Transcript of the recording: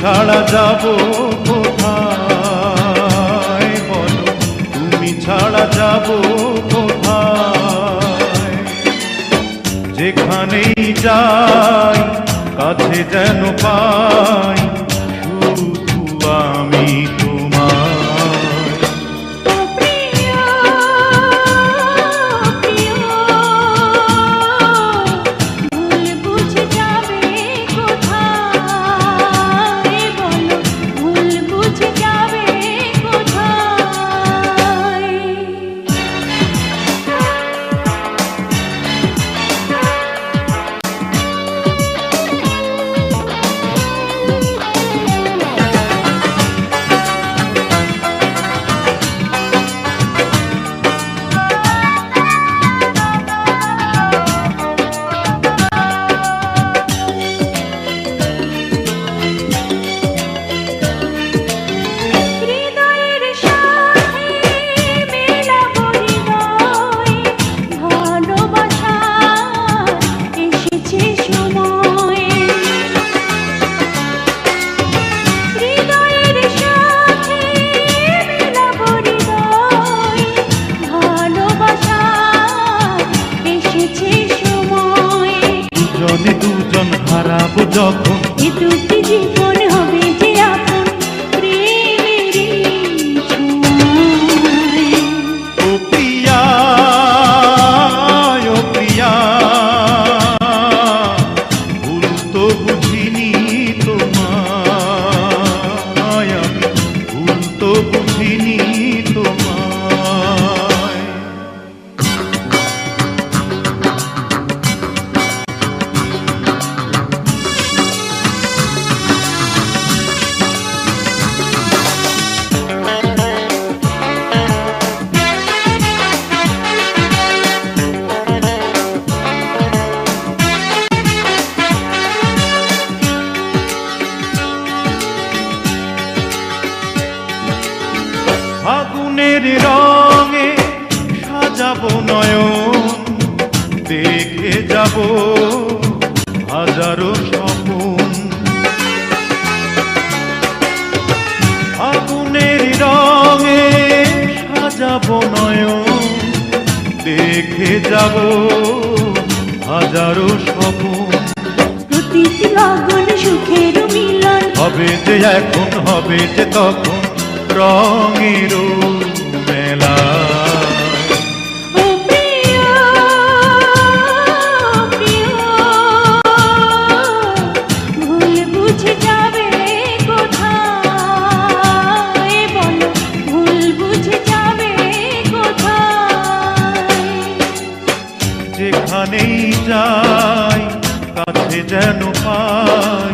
ছাড়া যাব কোথায়? বলো তুমি ছাড়া যাব কোথায়? যেখানেই যাই কাছে যেন পাই হারাবো যখন। এ দুটি জীবন রঙে সাজাবো নয়ন দেখে যাব হাজারো স্বপন। ফাগুনের রঙে সাজাবো নয়ন দেখে যাব হাজারো স্বপন। প্রতিটি লগন সুখের মিলন। হবে যে এখন হবে যে তখন রঙের মেলা যেখানেই যাই কাছে যেন পাই।